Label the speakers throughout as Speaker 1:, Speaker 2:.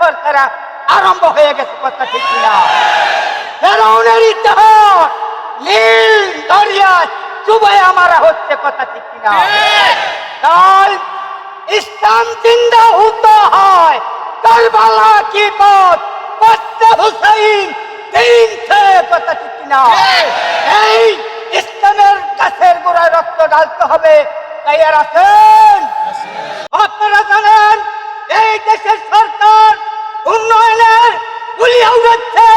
Speaker 1: সরকারা আরম্ভ হয়ে গেছে, কথা ঠিক কিনা? ফেরাউনের ইতিহাস, নীল দরিয়ায় চুবাই আমারা হচ্ছে, কথা ঠিক কিনা? তাই ইসলাম জিন্দা হতে হয়, কারবালা কি পথ বাচ্চা হুসাইন সে কথা ঠিক কিনা? এই ইসলামের গাছের গোড়ায় রক্ত ঢালতে হবে, তাই আর আছেন? আপনারা জানেন এই দেশের সরকার উন্নয়নের গুলিয়া উড়াচ্ছে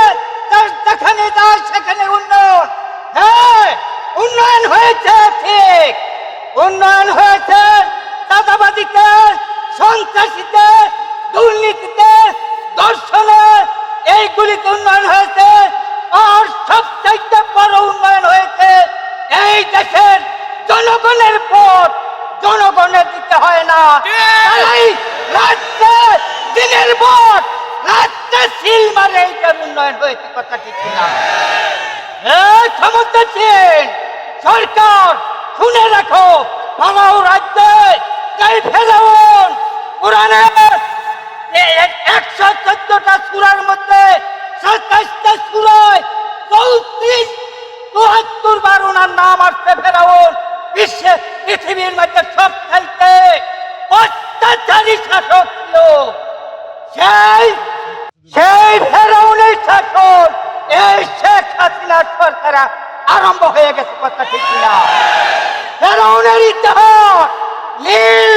Speaker 1: তার যেখানে যায় সেখানে উন্নয়ন। হ্যাঁ উন্নয়ন হয়েছে, ঠিক। উন্নয়ন হয়েছে চাঁদাবাদিতে সন্ত্রাসীতে দুর্নীতিতে দর্শনে এইগুলিতে উন্নয়ন হয়েছে আর সবচাইতে বড় উন্নয়ন হয়েছে এই দেশের জনগণের ভোট জনগণের দিতে হয় না তাই রাজ্যে দিনের ভোট রাজ্যে সিল মারে এইটার উন্নয়ন হয়েছে কথা ঠিক সরকার, শুনে রাখো বাবাও রাজ্যে। তাই ফেরাউন। কোরআনের একশো চোদ্দটা সুরার মধ্যে সাতাশটা সুরায় চৌত্রিশ, চুয়াত্তর বার ওনার নাম আসছে ফেরাউন। বিশ্বে পৃথিবীর মধ্যে সব চাইতে অত্যাচারী শাসক ছিল সেই সেই ফেরাউনের শাসন এই শেখ হাসিনার সরকার আরম্ভ হয়ে গেছে কথা ঠিক কিনা? নীল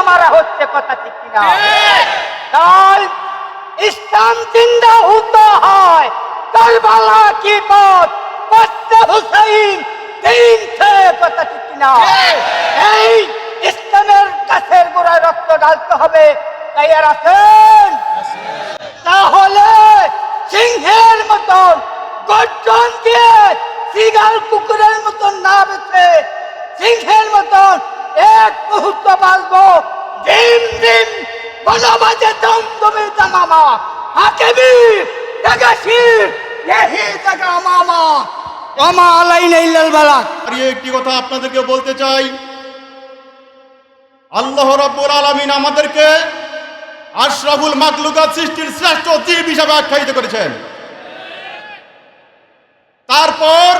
Speaker 1: আমারা হচ্ছে কথা ঠিক কিনা? তাই ইসলাম জিন্দা হতে হয়, কারবালা কি পথ? বাচ্চা হুসাইন তিন সে কথা ঠিক কিনা? এই ইসলামের গাছের গোড়ায় রক্ত ঢালতে হবে, তাই আর আছেন তাহলে সিংহের মতন গর্জন দিয়ে সিগাল কুকুরের মতন না বেছে সিংহের মতন এক মুহূর্ত বাঁচবো। ডিম ডিম বনবাজে দমদমে জামামা হাকেমি দেগাশির এহি জাগা মামা মামা আলাইন ইল্লাল বালাক
Speaker 2: আর একটি কথা আপনাদেরকে বলতে চাই। আল্লাহ রাব্বুল আলামিন আমাদেরকে আশরাফুল মাকলুকাত সৃষ্টির শ্রেষ্ঠ জীব হিসাবে আখ্যায়িত করেছেন। তারপর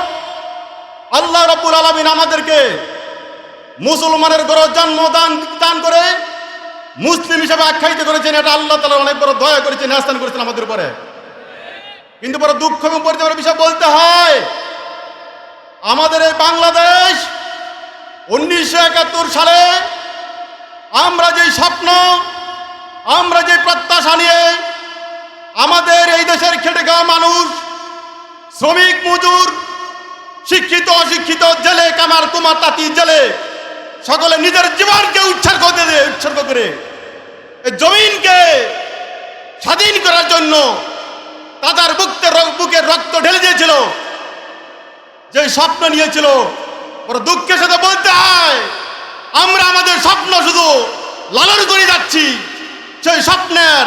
Speaker 2: আল্লাহ রাব্বুল আলামিন আমাদেরকে মুসলমানের ঘরে জন্ম দান করে মুসলিম হিসাবে আখ্যায়িত করেছেন। এটা আল্লাহ তাআলা অনেক বড় দয়া করেছেন আস্থান করেছেন আমাদের উপরে। কিন্তু বড় দুঃখ এবং পরিতাপের বিষয় বলতে হয়, আমাদের এই বাংলাদেশ উনিশশো একাত্তর সালে আমরা যে স্বপ্ন, আমরা যে প্রত্যাশা নিয়ে আমাদের এই দেশের খেটে খাওয়া মানুষ শ্রমিক মজুর, শিক্ষিত, অশিক্ষিত, জেলে, কামার, কুমার, তাঁতি, জেলে, সকলে নিজের জীবনকে উৎসর্গ করে উৎসর্গ করে। জমিনকে স্বাধীন করার জন্য তাদের বুকতে বুকের রক্ত ঢেলে দিয়েছিল। যে স্বপ্ন নিয়েছিল বড় দুঃখের সাথে বলতে হয়, আমরা আমাদের স্বপ্ন শুধু লালন করে যাচ্ছি। সেই স্বপ্নের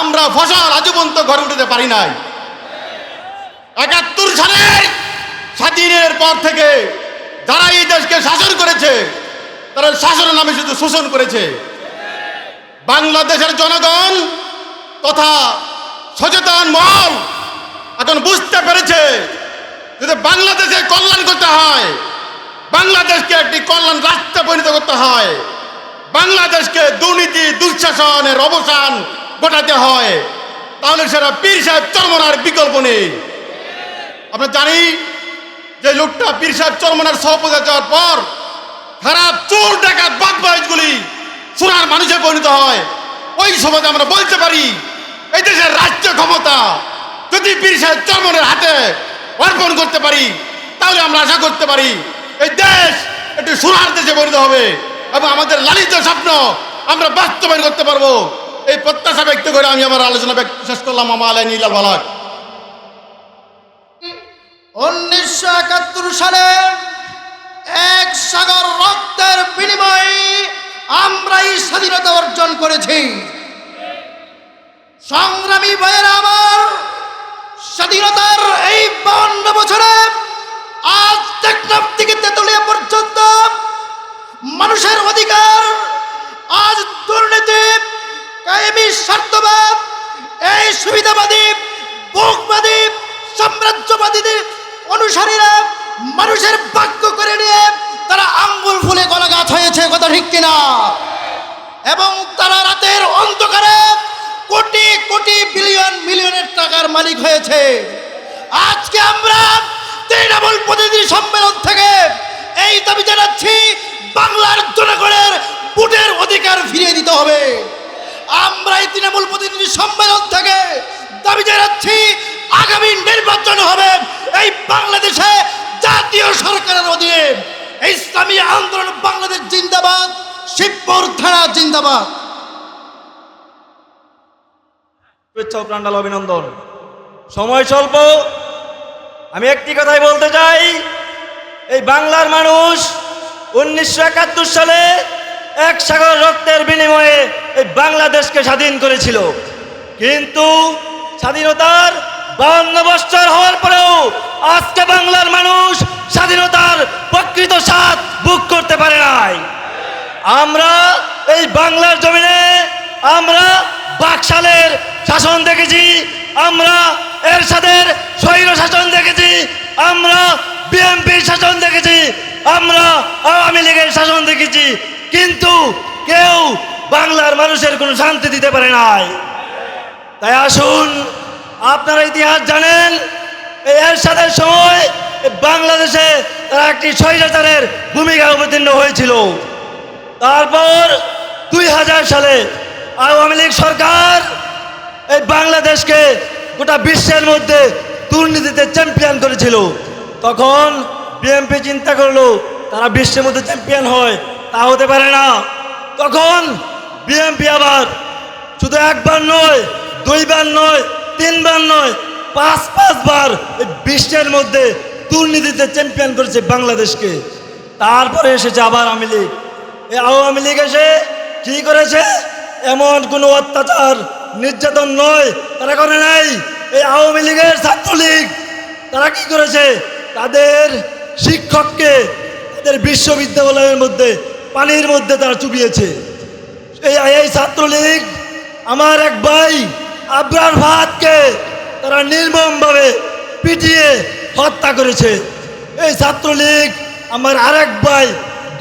Speaker 2: আমরা ফসল আজও পর্যন্ত ঘরে উঠতে পারি নাই। একাত্তর সালের স্বাধীনের পর থেকে যারা এই দেশকে শাসন করেছে, তারা শাসন নামে শুধু শোষণ করেছে। বাংলাদেশের জনগণ তথা সচেতন মহল এখন বুঝতে পেরেছে যদি বাংলাদেশের কল্যাণ করতে হয়, বাংলাদেশকে একটি কল্যাণ রাষ্ট্রে পরিণত করতে হয়, বাংলাদেশকে দুর্নীতি, দুঃশাসনের অবসান ঘটাতে হয়, তাহলে সেটা পীর সাহেব চরমনার বিকল্প নেই। আমরা জানি যে লোকটা পীর সাহেব চরমনার সহপদে যাওয়ার পর খারাপ চোর ডাকাত বাগবাজগুলি সোনার মানুষে পরিণত হয়। ওই সময় আমরা বলতে পারি, এই দেশের রাজ্য ক্ষমতা যদি পীর সাহেব চরমনের হাতে অর্পণ করতে পারি, তাহলে আমরা আশা করতে পারি এই দেশ একটি সোনার দেশে পরিণত হবে এবং আমাদের লালিত স্বপ্ন আমরা বাস্তবায়ন করতে পারব। এই প্রত্যাশা ব্যক্ত করে আমি আমার আলোচনা শেষ করলাম। মামা আলাই নীলাল বালাক।
Speaker 3: উনিশশো একাত্তর সালে এক সাগর রক্তের বিনিময়ে আমরাই স্বাধীনতা অর্জন করেছি। সংগ্রামী ভাইয়েরা আমার, স্বাধীনতার এই বাউন্ন বছরে আজ টেকনাফ থেকে তেতুলিয়া পর্যন্ত মানুষের অধিকার, আজ দুর্নীতি, কায়েমি স্বার্থবাদ, এই সুবিধাবাদী, ভোগবাদী, সাম্রাজ্যবাদীদের অনুসারীরা মানুষের বাক্য করে নিয়ে তারা আঙ্গুল ফুলে গলা গাছ হয়েছে, কথা ঠিক কিনা? এবং তারা রাতের অন্ধকারে কোটি কোটি বিলিয়ন মিলিয়নের টাকার মালিক হয়েছে। আজকে আমরা তৃণমূল প্রতিনিধি সম্মেলন থেকে এই দাবি জানাচ্ছি, বাংলার জনগণের ভোটের অধিকার ফিরিয়ে দিতে হবে। আমরা এই তৃণমূল প্রতিনিধি সম্মেলন থেকে আগামী নির্বাচন হবে। এই বাংলাদেশে জাতীয় সরকারের অধীনে ইসলামী আন্দোলন বাংলাদেশ জিন্দাবাদ, শিবপুর থানা জিন্দাবাদ।
Speaker 4: অভিনন্দন। সময় স্বল্প। আমি একটি কথাই বলতে চাই, এই বাংলার মানুষ উনিশশো একাত্তর সালে এক সাগর রক্তের বিনিময়ে এই বাংলাদেশকে স্বাধীন করেছিল। কিন্তু স্বাধীনতার বান্ন বছর হওয়ার পরেও আজকে বাংলার মানুষ স্বাধীনতার প্রকৃত স্বাদ বুক করতে পারে নাই। আমরা এই বাংলার জমিনে আমরা বাকশালের শাসন দেখেছি, আমরা এরশাদের স্বৈর শাসন দেখেছি, আমরা বিএনপির শাসন দেখেছি, আমরা আওয়ামী লীগের শাসন দেখেছি, কিন্তু কেউ বাংলার মানুষের কোনো শান্তি দিতে পারে নাই। তাই আসুন আপনারা ইতিহাস জানেন, এই এরশাদের সময় বাংলাদেশে তারা একটি স্বৈরাচারের ভূমিকা অবতীর্ণ হয়েছিল। তারপর দুই হাজার সালে আওয়ামী লীগ সরকার এই বাংলাদেশকে গোটা বিশ্বের মধ্যে দুর্নীতিতে চ্যাম্পিয়ন করেছিল। তখন বিএনপি চিন্তা করল, তারা বিশ্বের মধ্যে চ্যাম্পিয়ন হয়, তা হতে পারে না। তখন বিএনপি আবার শুধু একবার নয়, দুইবার নয় তিনবার নয়, পাঁচ, পাঁচবার এই বিশ্বের মধ্যে দুর্নীতিতে চ্যাম্পিয়ন করেছে বাংলাদেশকে। তারপরে এসেছে আবার আওয়ামী লীগ। এই আওয়ামী লীগ এসে কি করেছে? এমন কোনো অত্যাচার, নির্যাতন নয়, তারা করে নাই। এই আওয়ামী লীগের ছাত্রলীগ, তারা কি করেছে? তাদের শিক্ষককে তাদের বিশ্ববিদ্যালয়ের মধ্যে, পানির মধ্যে তারা চুবিয়েছে। এই এই ছাত্রলীগ, আমার এক ভাই আবরার ভাতকে তারা নির্মমভাবে পিটিয়ে হত্যা করেছে। এই ছাত্রলীগ আমার আরেক ভাই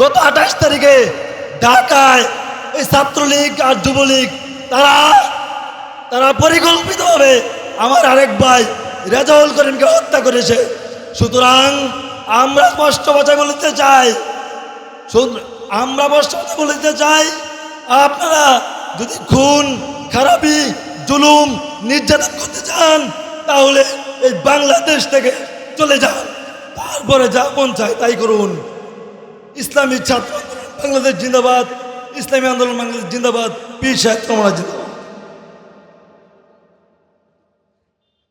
Speaker 4: গত আঠাশ তারিখে ঢাকায় এই ছাত্রলীগ আর যুবলীগ, তারা তারা পরিকল্পিতভাবে আমার আরেক ভাই রেজাউল করিমকে হত্যা করেছে। সুতরাং আমরা স্পষ্ট ভাষায় বলতে চাই আমরা স্পষ্ট কথা বলতে চাই, আপনারা যদি খুন, খারাপি জুলুম, নির্যাতন করতে চান, তাহলে এই বাংলাদেশ থেকে চলে যান। তারপরে যা মন চায় তাই করুন। ইসলামী ছাত্র আন্দোলন বাংলাদেশ জিন্দাবাদ, ইসলামী আন্দোলন বাংলাদেশ জিন্দাবাদ, পীর সাহেব তোমরা জিন্দাবাদ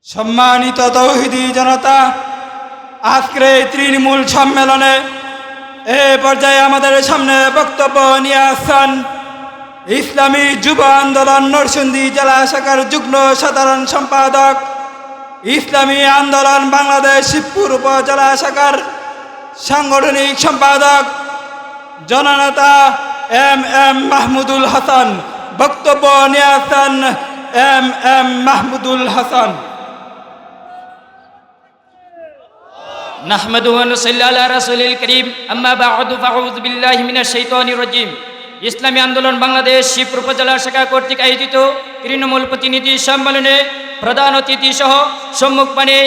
Speaker 5: সম্মানিত তৌহিদি জনতা, আজকের এই তৃণমূল সম্মেলনে এ পর্যায়ে আমাদের সামনে বক্তব্য নিয়ে আসছেন ইসলামী যুব আন্দোলন নরসিংদী জেলা শাখার যুগ্ম সাধারণ সম্পাদক ইসলামী আন্দোলন বাংলাদেশ শিবপুর উপজেলা শাখার সাংগঠনিক সম্পাদক জননেতা এম এম মাহমুদুল হাসান বক্তব্য নিয়ে আসছেন এম এম মাহমুদুল হাসান
Speaker 6: نحمده ونصلي على رسول الكريم أما بعد فأعوذ بالله من الشيطان الرجيم ইসলামী আন্দোলন বাংলাদেশ শিবপুর উপজেলা শাখা কর্তৃক আয়োজিত তৃণমূল প্রতিনিধি সম্মেলনে প্রধান অতিথি সহ সম্মুখপানে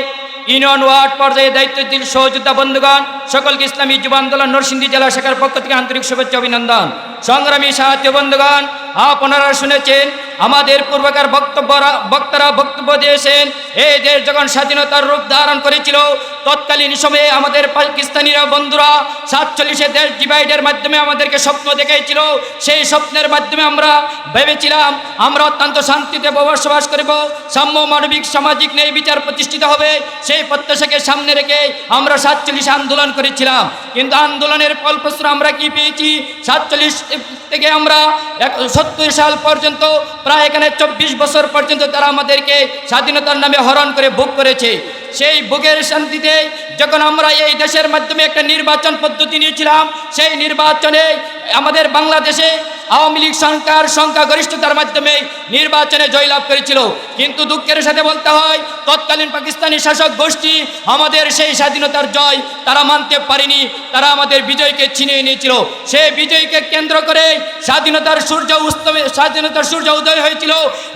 Speaker 6: ইউনিয়ন ওয়ার্ড পর্যায়ে দায়িত্বশীল সহযোদ্ধা বন্ধুগণ, সকলকে ইসলামী যুব আন্দোলন নরসিংদী জেলা শাখার পক্ষ থেকে আন্তরিক শুভেচ্ছা অভিনন্দন। সংগ্রামী সাহায্য বন্ধুগণ আপনারা শুনেছেন, আমাদের পূর্বকার বক্তব্যরা, বক্তারা বক্তব্য দিয়েছেন এই দেশ যখন স্বাধীনতার রূপ ধারণ করেছিল, তৎকালীন সময়ে আমাদের পাকিস্তানিরা বন্ধুরা সাতচল্লিশে দেশ ডিভাইডের মাধ্যমে আমাদেরকে স্বপ্ন দেখাইছিল, সেই স্বপ্নের মাধ্যমে আমরা ভেবেছিলাম, আমরা অত্যন্ত শান্তিতে বসবাস করব, সাম্য মানবিক সামাজিক ন্যায় বিচার প্রতিষ্ঠিত হবে, সেই প্রত্যাশাকে সামনে রেখে আমরা সাতচল্লিশ আন্দোলন করেছিলাম। কিন্তু আন্দোলনের ফলপ্রসূ আমরা কি পেয়েছি? সাতচল্লিশ থেকে আমরা সত্তর সাল পর্যন্ত, প্রায় এখানে চব্বিশ বছর পর্যন্ত তারা আমাদেরকে স্বাধীনতার নামে হরণ করে ভোগ করেছে। সেই ভোগের শান্তিতে যখন আমরা এই দেশের মাধ্যমে একটা নির্বাচন পদ্ধতি নিয়েছিলাম, সেই নির্বাচনে আমাদের বাংলাদেশে আওয়ামী লীগ সরকার সংখ্যাগরিষ্ঠতার মাধ্যমে নির্বাচনে জয়লাভ করেছিল। কিন্তু দুঃখের সাথে বলতে হয়, তৎকালীন পাকিস্তানি শাসক গোষ্ঠী আমাদের সেই স্বাধীনতার জয় তারা মানতে পারেনি, তারা আমাদের বিজয়কে ছিনিয়ে নিয়েছিল। সেই বিজয়কে কেন্দ্র করে স্বাধীনতার সূর্য উস্তমে স্বাধীনতার সূর্য উদয় হয়েছিল,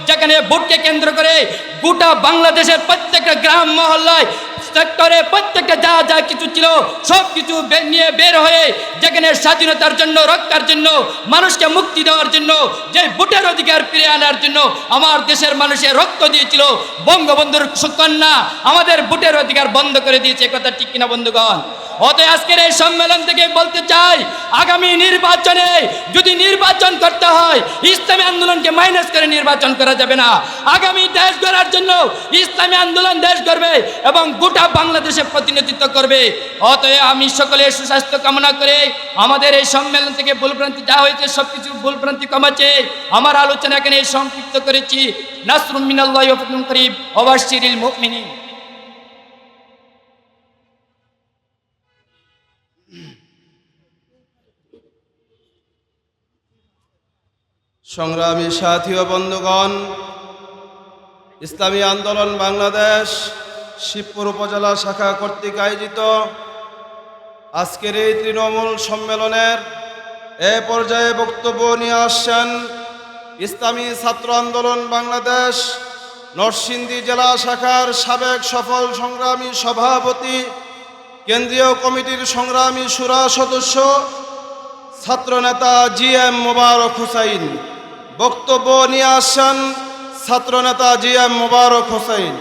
Speaker 6: যেখানে ভোটকে কেন্দ্র করে গোটা বাংলাদেশের প্রত্যেকটা গ্রাম মহল্লায় সেক্টরে প্রত্যেকটা যা যা কিছু ছিল, সব কিছু নিয়ে বের হয়ে যেখানে স্বাধীনতার জন্য রক্ষার জন্য, মানুষকে মুক্তি দেওয়ার জন্য, যে ভোটের অধিকার ফিরে আনার জন্য আমার দেশের মানুষের রক্ত দিয়েছিল। বঙ্গবন্ধুর সুকন্যা আমাদের ভোটের অধিকার বন্ধ করে দিয়েছে কথা ঠিক কিনা বন্ধুগণ? অতএব আজকের এই সম্মেলন থেকে বলতে চাই, আগামী নির্বাচনে যদি নির্বাচন করতে হয়, ইসলামী আন্দোলনকে মাইনাস করে নির্বাচন করা যাবে না। আগামী দেশ গড়ার জন্য ইসলামী আন্দোলন দেশ গড়বে এবং গোটা বাংলাদেশে প্রতিনিধিত্ব করবে? অতএব আমি সকলের সুস্বাস্থ্য কামনা করে আমাদের এই সম্মেলন থেকে ভুলভ্রান্তি যা হয়েছে সব কিছু ভুলভ্রান্তি কমাচ্ছে। আমার আলোচনা এখানে সংক্ষিপ্ত করেছি।
Speaker 5: সংগ্রামী সাথী ও বন্ধুগণ, ইসলামী আন্দোলন বাংলাদেশ শিবপুর উপজেলা শাখা কর্তৃক আয়োজিত আজকের এই তৃণমূল সম্মেলনের এ পর্যায়ে বক্তব্য নিয়ে আসছেন ইসলামী ছাত্র আন্দোলন বাংলাদেশ নরসিংদী জেলা শাখার সাবেক সফল সংগ্রামী সভাপতি, কেন্দ্রীয় কমিটির সংগ্রামী সুরা সদস্য ছাত্রনেতা জি এম মোবারক হুসাইন। বক্তব্য নিয়ে আসছেন ছাত্রনেতা জি এম মোবারক হুসাইন।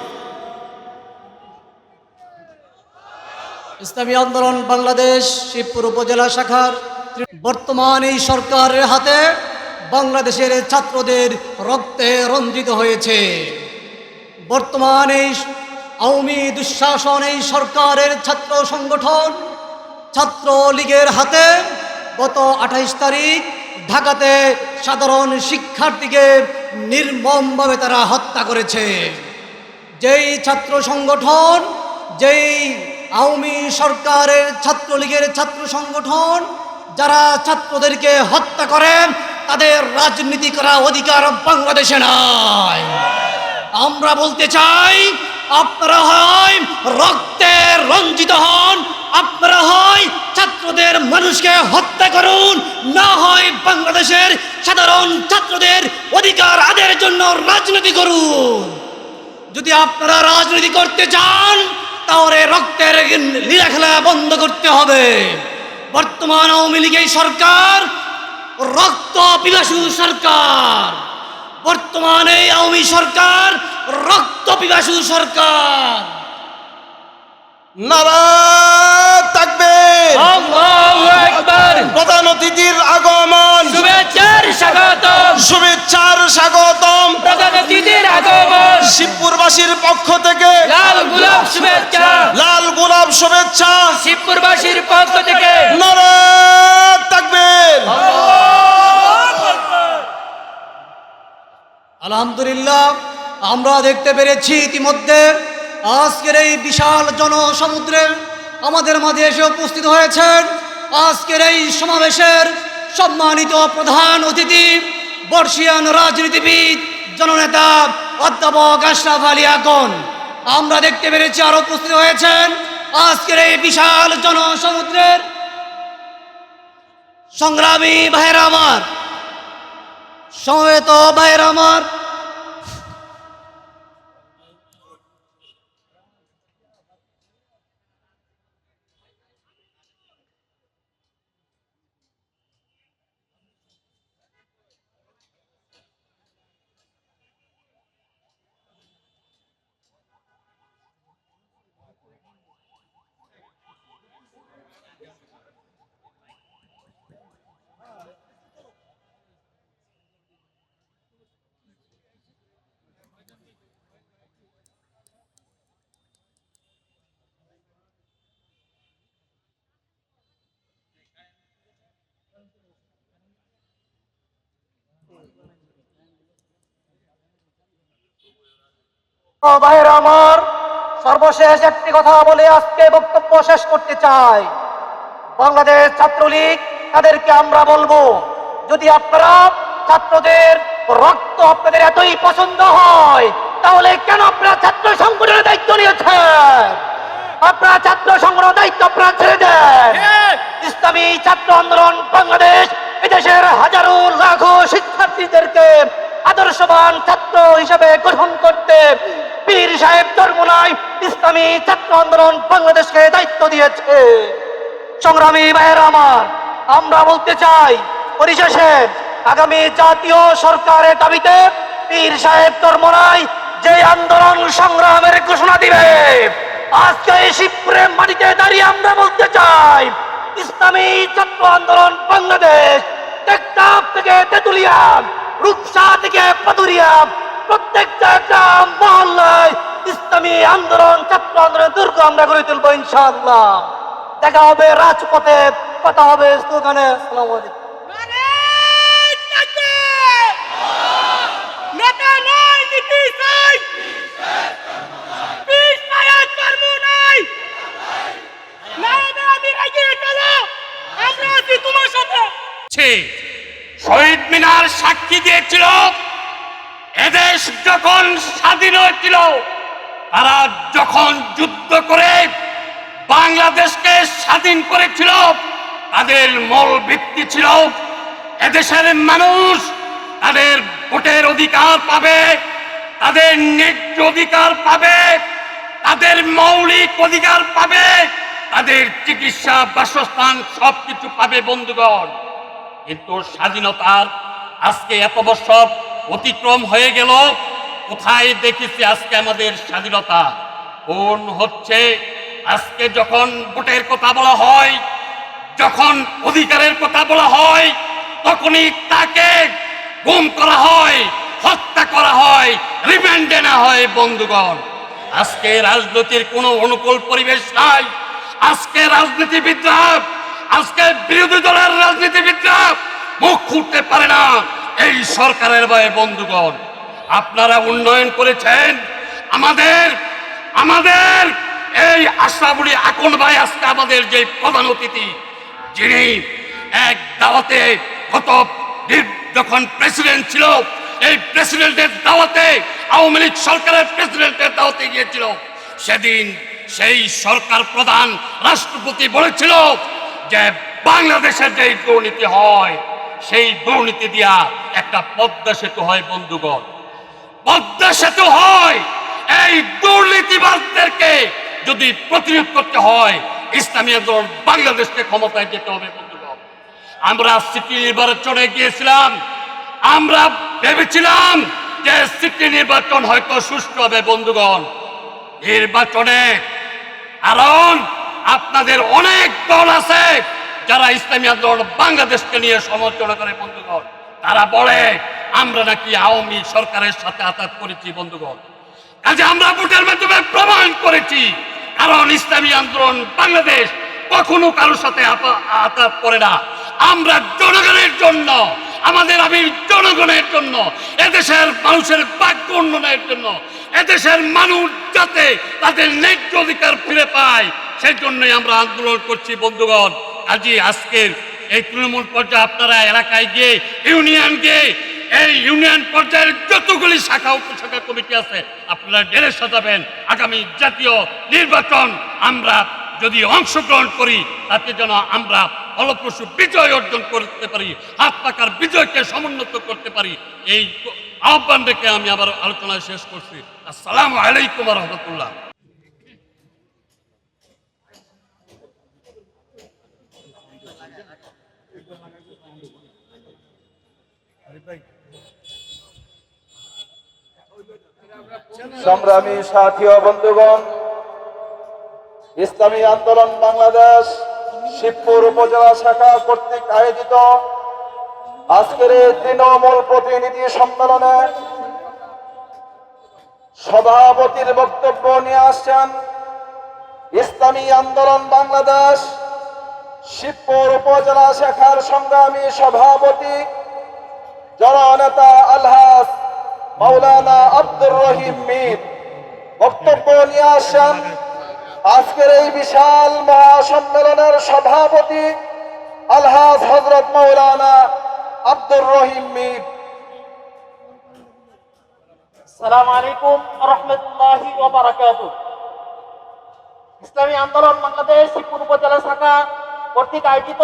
Speaker 7: ইসলামী আন্দোলন বাংলাদেশ শিবপুর উপজেলা শাখার বর্তমান এই সরকারের হাতে বাংলাদেশের ছাত্রদের রক্তে রঞ্জিত হয়েছে। বর্তমান এই আওয়ামী দুঃশাসন এই সরকারের ছাত্র সংগঠন ছাত্র লীগের হাতে গত আঠাইশ তারিখ ঢাকাতে সাধারণ শিক্ষার্থীকে নির্মমভাবে তারা হত্যা করেছে। যেই ছাত্র সংগঠন, যেই আওয়ামী সরকারের ছাত্রলীগের ছাত্র সংগঠন, যারা ছাত্রদেরকে হত্যা করেন, তাদের রাজনীতি করা অধিকার বাংলাদেশে নাই। আমরা বলতে চাই, আপনারা হয় রক্তে রঞ্জিত হন, আপনারা হয় ছাত্রদের মানুষকে হত্যা করুন, না হয় বাংলাদেশের সাধারণ ছাত্রদের অধিকার আদের জন্য রাজনীতি করুন। যদি আপনারা রাজনীতি করতে চান তাহলে রক্তের লীলাখেলা বন্ধ করতে হবে। বর্তমান আওয়ামী লীগের সরকার, রক্ত পিপাসু সরকার। বর্তমানে আওয়ামী সরকার, রক্ত পিপাসু সরকার।
Speaker 5: নারা থাকবে।
Speaker 6: আল্লাহু আকবার।
Speaker 5: প্রধান অতিথির আগমন।
Speaker 6: শুভেচ্ছার স্বাগতম।
Speaker 5: শুভেচ্ছার স্বাগতম।
Speaker 6: প্রধান অতিথির আগমন।
Speaker 5: শিবপুরবাসীর পক্ষ থেকে।
Speaker 6: লাল গোলাপ শুভেচ্ছা।
Speaker 5: লাল গোলাপ শুভেচ্ছা।
Speaker 6: শিবপুরবাসীর পক্ষ থেকে।
Speaker 5: নারা থাকবে।
Speaker 7: আলহামদুলিল্লাহ আমরা দেখতে পেরেছি ইতিমধ্যে আজকের এই বিশাল জনসমুদ্রে আমাদের মাঝে এসে উপস্থিত হয়েছেন আজকের এই সমাবেশের সম্মানিত প্রধান অতিথি বর্ষিয়ান রাজনীতিবিদ, জননেতা অধ্যাপক আশরাফ আলী আকন আমরা দেখতে পেরেছি আরও উপস্থিত হয়েছেন আজকের এই বিশাল জনসমুদ্রের সংগ্রামী ভাইয়েরা আমার, সমবেত ভাইয়ের আমার
Speaker 1: ও ভাইয়েরা আমার সর্বশেষ একটি কথা বলে আজকে বক্তব্য শেষ করতে চাই। বাংলাদেশ ছাত্রলীগ, তাদেরকে আমরা বলব, যদি আপনারা ছাত্রদের রক্ত আপনাদের এতই পছন্দ হয়, তাহলে কেন আপনারা ছাত্র সংগঠনের দায়িত্ব নিয়েছেন? আপনারা ছাত্র সংগঠনের দায়িত্ব আপনারা ছেড়ে দেন। ইসলামী ছাত্র আন্দোলন বাংলাদেশ, এদেশের হাজারো লাখো শিক্ষার্থীদেরকে আদর্শবান ছাত্র হিসেবে গঠন করতে পীর সাহেব ধর্মনায় ইসলামী ছাত্র আন্দোলন বাংলাদেশকে দায়িত্ব দিয়েছে। সংগ্রামী ভাইয়ের আমার, আমরা বলতে চাই, পরিশেষে আগামী জাতীয় সরকারের দাবিতে পীর সাহেব ধর্মনায় যে আন্দোলন সংগ্রামের ঘোষণা দিবে, আজকে এই শিবপুরের মাটিতে দাঁড়িয়ে আমরা বলতে চাই, ইসলামী ছাত্র আন্দোলন বাংলাদেশ টেকটাপ থেকে তেতুলিয়া, রূপসা থেকে পাতুরিয়া প্রত্যেকটা গ্রাম মহল্লায় ইসলামী আন্দোলন ছাত্র আন্দোলন দুর্গ আমরা গড়ে তুলবো ইনশাআল্লাহ। দেখা হবে রাজপথে কথা হবে স্লোগানে। আসসালামু আলাইকুম।
Speaker 8: তোমার সাথে। শহীদ মিনার সাক্ষী দিয়েছিল এদেশ যখন স্বাধীন হয়েছিল, তারা যখন যুদ্ধ করে বাংলাদেশকে স্বাধীন করেছিল, তাদের মূল ভিত্তি ছিল, এদেশের মানুষ তাদের ভোটের অধিকার পাবে, তাদের ন্যায্য অধিকার পাবে, তাদের মৌলিক অধিকার পাবে, তাদের চিকিৎসা, বাসস্থান সবকিছু পাবে বন্ধুগণ। কিন্তু স্বাধীনতার আজকে এত বছর অতিক্রম হয়ে গেল। কোথায় দেখেছি আজকে আমাদের স্বাধীনতা? কোন হচ্ছে? আজকে যখন ভোটের কথা বলা হয়, যখন অধিকারের কথা বলা হয়, তখনই তাকে গুম করা হয়, হত্যা করা হয়, রিমান্ডে না হয়, বন্ধুগণ। আজকে রাজনীতির কোনো অনুকূল পরিবেশ নাই। আজকে রাজনীতিবিদরা, আজকে বিরোধী দলের রাজনীতিবিদরা মুখ খুঁটতে পারে না। এই সরকারের ভয়ে বন্ধুগণ, আপনারা উন্নয়ন করেছেন। আমাদের আমাদের এই আশরাফুলি আকন ভাই আজকে আমাদের যে প্রধান অতিথি, যিনি এক দাওয়াতে নির- যখন প্রেসিডেন্ট ছিল, এই প্রেসিডেন্টের দাওয়াতে আওয়ামী লীগ সরকারের প্রেসিডেন্টের দাওয়াতে গিয়েছিল। সেদিন সেই সরকার প্রধান রাষ্ট্রপতি বলেছিল যে, বাংলাদেশের যে দুর্নীতি হয়, সেই দুর্নীতি দিয়া একটা পদ্মা সেতু হয়, বন্ধুগণ। পদ্মা সেতু হয়, এই দুর্নীতিবাদদেরকে যদি প্রতিরোধ করতে হয়, ইসলামী আন্দোলন বাংলাদেশকে ক্ষমতায় যেতে হবে, বন্ধুগণ। আমরা সিটি নির্বাচনে গিয়েছিলাম। আমরা ভেবেছিলাম যে সিটি নির্বাচন হয়তো সুষ্ঠু হবে, বন্ধুগণ। নির্বাচনে কারণ আপনাদের অনেক দল আছে যারা ইসলামী আন্দোলন বাংলাদেশকে নিয়ে সমালোচনা করে, বন্ধুগণ। তারা বলে, আমরা নাকি আওয়ামী সরকারের সাথে আঘাত করেছি, বন্ধুগণ। কাজে আমরা ভোটের মাধ্যমে প্রমাণ করেছি, কারণ ইসলামী আন্দোলন বাংলাদেশ কখনো কারোর সাথে আঘাত করে না। আমরা জনগণের জন্য, আমাদের আমি জনগণের জন্য, এদেশের মানুষের ভাগ্য উন্নয়নের জন্য, এদেশের মানুষ যাতে তাদের ন্যায্য অধিকার ফিরে পায় সেই জন্যই আমরা আন্দোলন করছি, বন্ধুগণ। আজই আজকের এই তৃণমূল পর্যায়ে আপনারা এলাকায় গিয়ে, ইউনিয়ন গিয়ে, এই ইউনিয়ন পর্যায়ের যতগুলি শাখা উপশাখা কমিটি আছে, আপনারা ডেরে সাজাবেন। আগামী জাতীয় নির্বাচন আমরা যদি অংশগ্রহণ করি, তাতে যেন আমরা ফলপ্রসূ বিজয় অর্জন করতে পারি, হাত পাকার বিজয়কে সমুন্নত করতে পারি, এই আহ্বান রেখে আমি আবার আলোচনা শেষ করছি। আসসালামু আলাইকুম রহমতুল্লাহ।
Speaker 9: সংগ্রামী সাথী বন্ধুগণ, ইসলামী আন্দোলন বাংলাদেশ শিবপুর উপজেলা শাখা কর্তৃক আয়োজিত আজকের এই তৃণমূল প্রতিনিধি সম্মেলনে সভাপতির বক্তব্য নিয়ে আসছেন ইসলামী আন্দোলন বাংলাদেশ শিবপুর উপজেলা শাখার সংগ্রামী সভাপতি জননেতা আলহাস মাওলানা আব্দুর রহিম মীর বক্তব্য নিয়ে আসেন। আজকের এই বিশাল মহাসম্মেলনের সভাপতি আলহাজ হজরত মাওলানা আব্দুর রহিম মীর।
Speaker 10: সালাম আলাইকুম রহমতুল্লাহি ইসলামী আন্দোলন বাংলাদেশ শিবপুর উপজেলা শাখা কর্তৃক আয়োজিত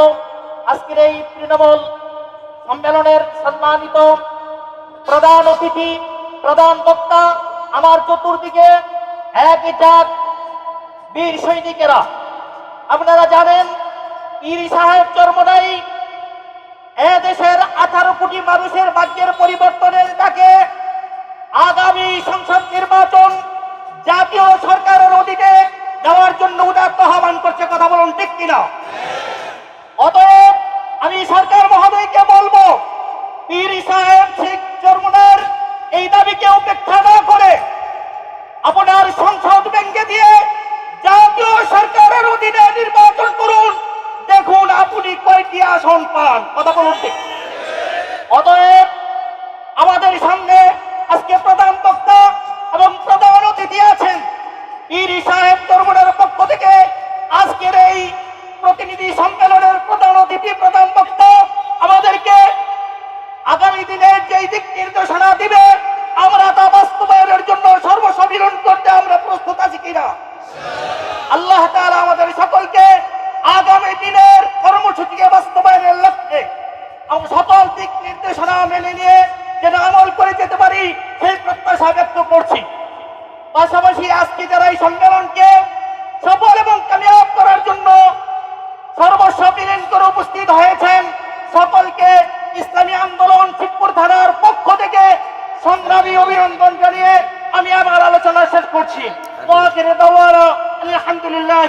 Speaker 10: আজকের এই তৃণমূল সম্মেলনের সম্মানিত প্রধান অতিথি, প্রধান বক্তা, আমার চতুর্দিকে এক জাত বীর সৈনিকেরা। আপনারা জানেন পীর সাহেব চর্মনাই এ দেশের আঠারো কোটি মানুষের ভাগ্যের পরিবর্তনের ডাকে আগামী সংসদ নির্বাচন জাতীয় সরকারের অধীনে দেওয়ার জন্য উদাত্ত আহ্বান করছে, কথা বলুন ঠিক কিনা? অতএব আমি সরকার মহোদয়কে বলব সাহেব এই দাবিকে উপেক্ষা না করে আপনার সংসদ ব্যাংকে দিয়ে জাতীয় সরকারের অধীনে নির্বাচন করুন। দেখুন আপনি কয়টি আসন পান। কথা বলুন অতএব আমাদের সামনে আজকে প্রধান বক্তা এবং প্রধান অতিথি আছেন পীর সাহেব তরমুনের পক্ষ থেকে আজকের এই প্রতিনিধি সম্মেলনের প্রধান অতিথি প্রধান বক্তা আমাদেরকে আগামী দিনের যেই দিক নির্দেশনা দিবে আমরা তা বাস্তবায়নের জন্য সর্বসম্মিলন করতে আমরা প্রস্তুত আছি কিনা আল্লাহ তাআলা আমাদের সকলকে আগামী দিনের কর্মসূচিকে বাস্তবায়নের লক্ষ্যে এবং সকল দিক নির্দেশনা মেনে নিয়ে যেন আমল করে যেতে পারি সেই প্রত্যাশা ব্যক্ত করছি পাশাপাশি আজকে যারা এই সম্মেলনকে সফল এবং কামিয়াব করার জন্য সর্বস্ব বিলীন করে উপস্থিত হয়েছেন, সকলকে ইসলামী আন্দোলন শিবপুর থানার পক্ষ থেকে সংগ্রামী অভিনন্দন জানিয়ে আমি আমার আলোচনা শেষ করছি। আলহামদুলিল্লাহ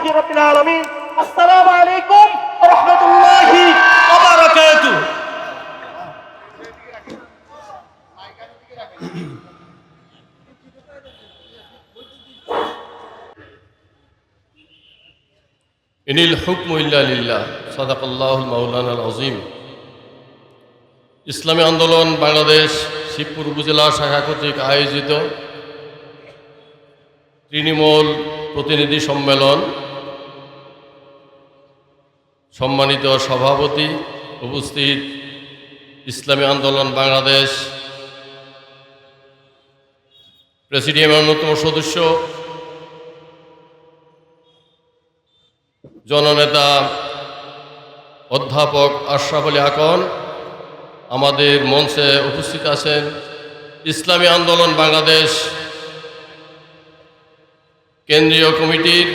Speaker 10: আসসালামু আলাইকুম রাহমাতুল্লাহি
Speaker 11: ইনিল হুকম ইল্লাহ সাদাকাল্লাহ মাউলানা আজিম ইসলামী আন্দোলন বাংলাদেশ শিবপুর উপজেলা শাখা কর্তৃক আয়োজিত তৃণমূল প্রতিনিধি সম্মেলন। সম্মানিত সভাপতি উপস্থিত ইসলামী আন্দোলন বাংলাদেশ প্রেসিডিয়ামের অন্যতম সদস্য জননেতা, অধ্যাপক আশরাফ আলী আকন আমাদের মঞ্চে উপস্থিত আছেন। ইসলামী আন্দোলন বাংলাদেশ কেন্দ্রীয় কমিটির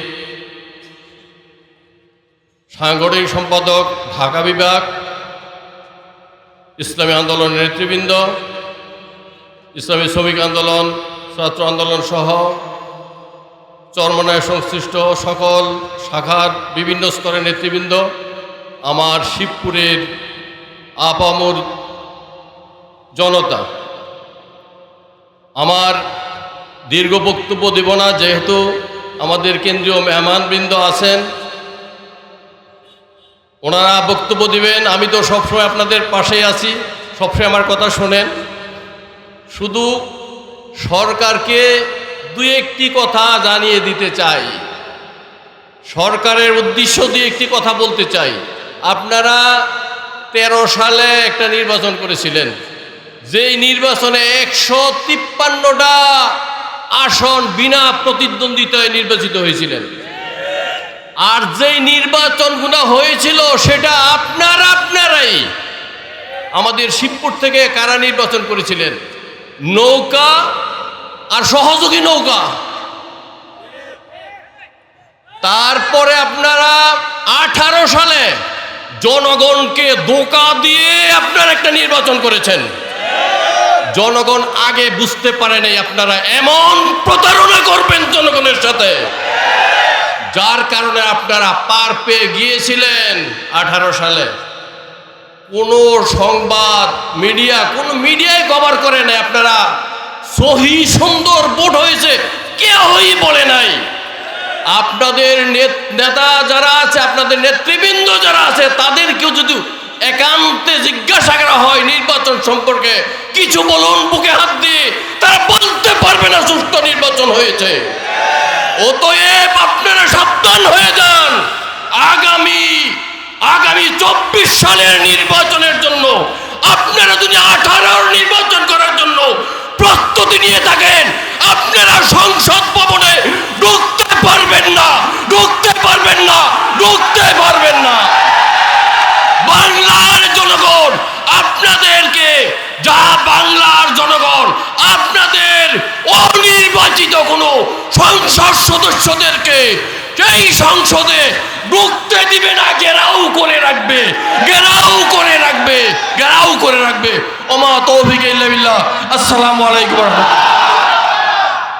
Speaker 11: সাংগঠনিক সম্পাদক, ঢাকা বিভাগ, ইসলামী আন্দোলন নেতৃবৃন্দ, ইসলামী শ্রমিক আন্দোলন, ছাত্র আন্দোলন সহ চরমনায় সংশ্লিষ্ট সকল শাখার বিভিন্ন স্তরের নেতৃবৃন্দ, আমার শিবপুরের আপামর জনতা, আমার দীর্ঘ বক্তব্য দেব না, যেহেতু আমাদের কেন্দ্রীয় মেহমানবৃন্দ আছেন। ওনারা বক্তব্য দিবেন, আমি তো সবসময় আপনাদের পাশেই আছি, সবসময় আমার কথা শোনেন। শুধু সরকারকে দু একটি কথা জানিয়ে দিতে চাই। সরকারের উদ্দেশ্য দিয়ে একটি কথা বলতে চাই। আপনারা তেরো সালে একটা নির্বাচন করেছিলেন। যেই নির্বাচনে একশো তিপ্পান্নটা আসন বিনা প্রতিদ্বন্দ্বিতায় নির্বাচিত হয়েছিলেন। আর যেই নির্বাচনগুলো হয়েছিল, সেটা আপনারা আপনারাই। আমাদের শিবপুর থেকে কারা নির্বাচন করেছিলেন? নৌকা আর সহযোগী নৌকা। তারপরে আপনারা আঠারো সালে জনগণকে ধোকা দিয়ে আপনারা একটা নির্বাচন করেছেন। জনগণ আগে বুঝতে পারে নাই আপনারা এমন প্রতারণা করবেন জনগণের সাথে। যার কারণে আপনারা পার পেয়ে গিয়েছিলেন আঠারো সালে। কোনো সংবাদ, মিডিয়া, কোনো মিডিয়ায় কভার করে নাই। আপনারা সহি সুন্দর ভোট হয়েছে, কেউই বলে নাই। আপনাদের নেত- যারা আছে, আপনাদের নেতৃবৃন্দ যারা আছে, তাদেরকেও যদি একান্তে জিজ্ঞাসা করা হয় নির্বাচন সম্পর্কে, কিছু বলুন বুকে হাত দিয়ে, তারা বলতে পারবে না সুস্থ নির্বাচন হয়েছে। অতএব আপনারা সাবধান হয়ে যান। আগামী আগামী চব্বিশ সালের নির্বাচনের জন্য, আপনারা যদি আঠারোর নির্বাচন করার জন্য প্রস্তুতি নিয়ে থাকেন। আপনারা সংসদ ভবনে ঢুকতে পারবেন না, ঢুকতে পারবেন না, ঢুকতে পারবেন না। বাংলার জনগণ, আপনাদেরকে, যা বাংলার জনগণ, আপনাদের অনির্বাচিত কোনো সংসদ সদস্যদেরকে সেই সংসদে ঢুকতে দিবে না গেরাও করে রাখবে গেরাও করে রাখবে গেরাও করে রাখবে। ওমা তৌফিক ইল্লা বিল্লাহ। আসসালামু আলাইকুম রাহমাতুল্লাহ।